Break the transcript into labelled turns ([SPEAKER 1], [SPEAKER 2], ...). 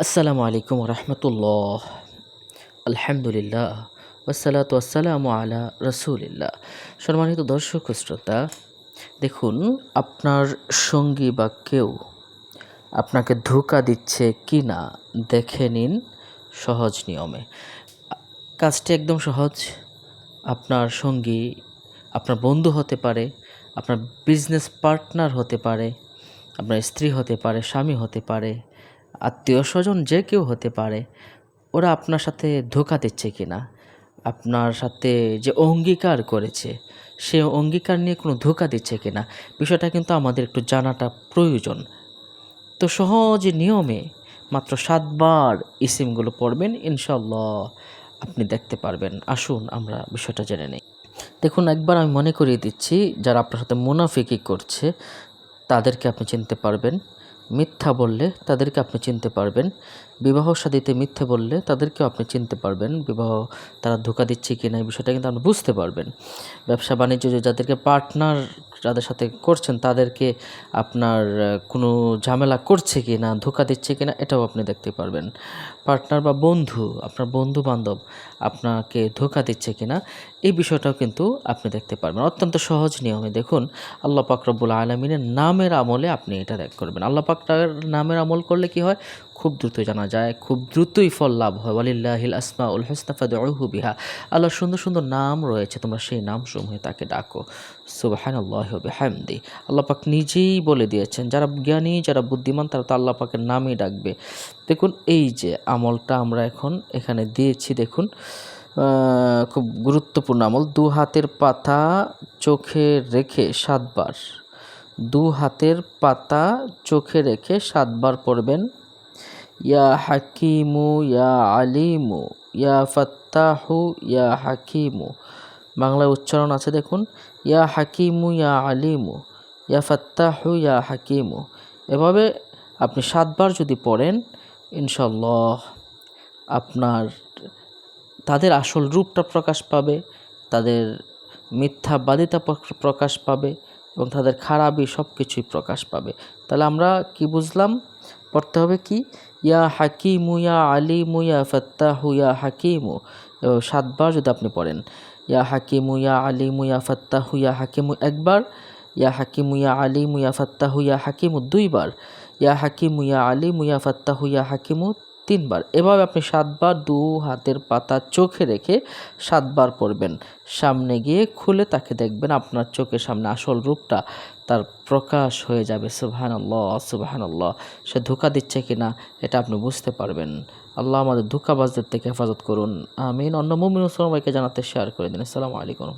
[SPEAKER 1] আসসালামু আলাইকুম রহমতুল্লাহ আলহামদুলিল্লাহ ওসালাত ওয়াসালামু আলা রসুলিল্লাহ। সম্মানিত দর্শক শ্রোতা, দেখুন, আপনার সঙ্গী বা কেউ আপনাকে ধোকা দিচ্ছে কি না দেখে নিন সহজ নিয়মে। কাজটি একদম সহজ। আপনার সঙ্গী আপনার বন্ধু হতে পারে, আপনার বিজনেস পার্টনার হতে পারে, আপনার স্ত্রী হতে পারে, স্বামী হতে পারে আত্মীয় স্বজন যে কেউ হতে পারে, ওরা আপনার সাথে ধোকা দিচ্ছে কি না আপনার সাথে যে অঙ্গীকার করেছে, সে অঙ্গীকার নিয়ে কোনো ধোকা দিচ্ছে কি না বিষয়টা কিন্তু আমাদের একটু জানাটা প্রয়োজন। তো সহজ নিয়মে মাত্র সাতবার ইসিমগুলো পড়বেন ইনশাল্লাহ আপনি দেখতে পারবেন। আসুন আমরা বিষয়টা জেনে নিই। দেখুন, একবার আমি মনে করিয়ে দিচ্ছি, যারা আপনার সাথে মুনাফিকি করছে, তাদেরকে আপনি চিনতে পারবেন। মিথ্যা বললে তাদেরকে আপনি চিনতে পারবেন। বিবাহ সাদিতে মিথ্যে বললে তাদেরকেও আপনি চিনতে পারবেন। বিবাহ তারা ধোকা দিচ্ছে কি না এই বিষয়টা কিন্তু আপনি বুঝতে পারবেন। ব্যবসা বাণিজ্য যাদেরকে পার্টনার যাদের সাথে করছেন তাদেরকে আপনার কোনো ঝামেলা করছে কি না ধোকা দিচ্ছে কি না এটাও আপনি দেখতে পারবেন। পার্টনার বা বন্ধু, আপনার বন্ধু বান্ধব আপনাকে ধোকা দিচ্ছে কি না এই বিষয়টাও কিন্তু আপনি দেখতে পারবেন। অত্যন্ত সহজ নিয়মে দেখুন, আল্লাহ পাক রব্বুল আলমিনের নামের আমলে আপনি এটা দেখ করবেন। আল্লাহ পাকটার নামের আমল করলে কি হয়? খুব দ্রুত জানা যায়, খুব দ্রুতই ফল লাভ হয়। ওয়ালিল্লাহিল আসমা উল হস্তাফাদু বিহা। আল্লাহর সুন্দর সুন্দর নাম রয়েছে, তোমরা সেই নাম সমূহে তাকে ডাকো। সুবাহান আল্লাহ হামদি আল্লাহ পাক নিজেই বলে দিয়েছেন, যারা জ্ঞানী, যারা বুদ্ধিমান, তারা তো আল্লাহ পাকের নামই ডাকবে। দেখুন, এই যে আমলটা আমরা এখন এখানে দিয়েছি, দেখুন খুব গুরুত্বপূর্ণ আমল। দু হাতের পাতা চোখে রেখে সাতবার। দু হাতের পাতা চোখে রেখে সাতবার পড়বেন। ইয়া হাকিমু, ইয়া আলিমু, ইয়া ফাত্তাহু, ইয়া হাকিমু। বাংলায় উচ্চারণ আছে দেখুন। ইয়া হাকিমু, ইয়া আলিমু, ইয়া ফাত্তাহু, ইয়া হাকিমু। এভাবে আপনি সাতবার যদি পড়েন ইনশাল্লাহ আপনার তাদের আসল রূপটা প্রকাশ পাবে, তাদের মিথ্যা মিথ্যাবাদিতা প্রকাশ পাবে এবং তাদের খারাপই সব কিছুই প্রকাশ পাবে। তাহলে আমরা কি বুঝলাম? পড়তে হবে কি? ইয়া হাকিমু, ইয়া আলিমু, ইয়া ফত্তাহু, ইয়া হাকিমু। সাতবার যদি আপনি পড়েন, ইয়া হাকিমু, ইয়া আলিমু, ইয়া ফত্তাহু, ইয়া হাকিমু একবার, ইয়া হাকিমু, ইয়া আলিমু, ইয়া ফত্তাহু, ইয়া হাকিমু দুইবার, ইয়া হাকিমু, ইয়া আলিমু, ইয়া ফত্তাহু, ইয়া হাকিমু তিনবার। এভাবে আপনি সাতবার দু হাতের পাতা চোখে রেখে সাতবার পড়বেন। সামনে গিয়ে খুলে তাকে দেখবেন আপনার চোখের সামনে আসল রূপটা তার প্রকাশ হয়ে যাবে। সুবাহান আল্লাহ সুবাহান আল্লাহ সে ধোকা দিচ্ছে কিনা এটা আপনি বুঝতে পারবেন। আল্লাহ আমাদের ধোকাবাজদের থেকে হেফাজত করুন। আমিন। অন্য মুমিন ভাইকে জানাতে শেয়ার করে দিন। আসসালামু আলাইকুম।